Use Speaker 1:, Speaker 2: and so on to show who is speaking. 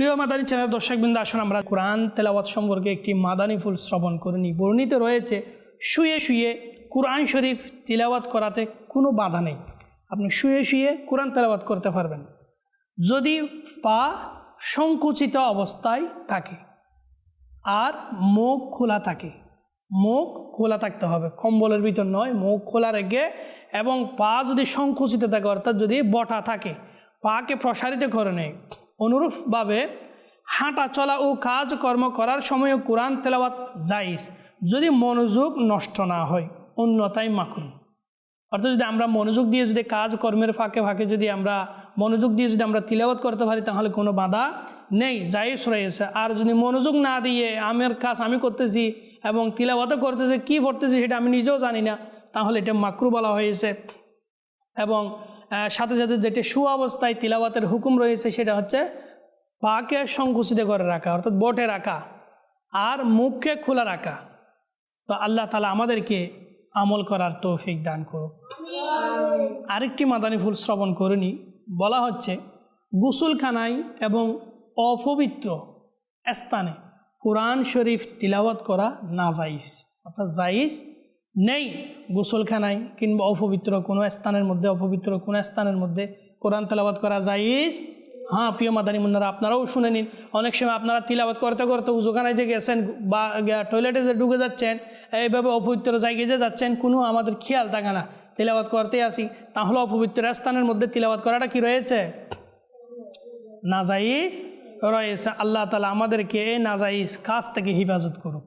Speaker 1: প্রিয় মাদানী চ্যানেল দর্শকবৃন্দ, আসুন আমরা কোরআন তেলাওয়াত সম্পর্কে একটি মাদানী ফুল শ্রবণ করে নিই বর্ণিত রয়েছে, শুয়ে শুয়ে কোরআন শরীফ তিলাওয়াত করাতে কোনো বাধা নেই। আপনি শুয়ে শুয়ে কোরআন তেলাওয়াত করতে পারবেন, যদি পা সংকুচিত অবস্থায় থাকে আর মুখ খোলা থাকে। মুখ খোলা থাকতে হবে, কম্বলের ভিতর নয়, মুখ খোলা রেখে এবং পা যদি সংকুচিত থাকে, অর্থাৎ যদি বটা থাকে, পাকে প্রসারিত করে নেয় অনুরূপভাবে হাঁটা চলা ও কাজ কর্ম করার সময়ও কোরআন তেলাওয়াত জাইজ যদি মনোযোগ নষ্ট না হয় অন্যতাই মাখরু অর্থাৎ যদি আমরা মনোযোগ দিয়ে যদি কাজ কর্মের ফাঁকে ফাঁকে যদি আমরা মনোযোগ দিয়ে যদি আমরা তিলাওয়াত করতে পারি, তাহলে কোনো বাধা নেই, জায়েজ রয়েছে। আর যদি মনোযোগ না দিয়ে আমের কাজ আমি করতেছি এবং তিলাওয়াতও করতেছি, কী পড়তেছি সেটা আমি নিজেও জানি না, তাহলে এটা মাকরু বলা হয়েছে। এবং সাথে সাথে যেটি সু অবস্থায় তিলাওয়াতের হুকুম রয়েছে সেটা হচ্ছে পাকে সংকুচিত করে রাখা, অর্থাৎ বটে রাখা আর মুখকে খোলা রাখা। তো আল্লাহ তালা আমাদেরকে আমল করার তৌফিক দান করুক। আরেকটি মাদানী ফুল শ্রবণ করিনি। বলা হচ্ছে, গুসুলখানায় এবং অপবিত্র স্থানে কোরআন শরীফ তিলাওয়াত করা না জাইজ অর্থাৎ জাইজ নেই গোসলখানায় কিংবা অপবিত্র কোনো স্থানের মধ্যে, অপবিত্র কোনো স্থানের মধ্যে কোরআন তেলাওয়াত করা জাইজ হ্যাঁ প্রিয় মাদানী মুন্নারা, আপনারাও শুনে নিন। অনেক সময় আপনারা তিলাওয়াত করতে করতে উজুখানায় যে গেছেন, বা টয়লেটে যে ঢুকে যাচ্ছেন, এইভাবে অপবিত্র জায়গায় যে যাচ্ছেন, কোনো আমাদের খেয়াল থাকে না। তিলাওয়াত করতে আসি। তাহলে অপবিত্র স্থানের মধ্যে তিলাওয়াত করাটা কি রয়েছে? নাজাইজ রয়েছে। আল্লাহ তালা আমাদেরকে এই নাজাইজ কাজ থেকে হেফাজত করুক।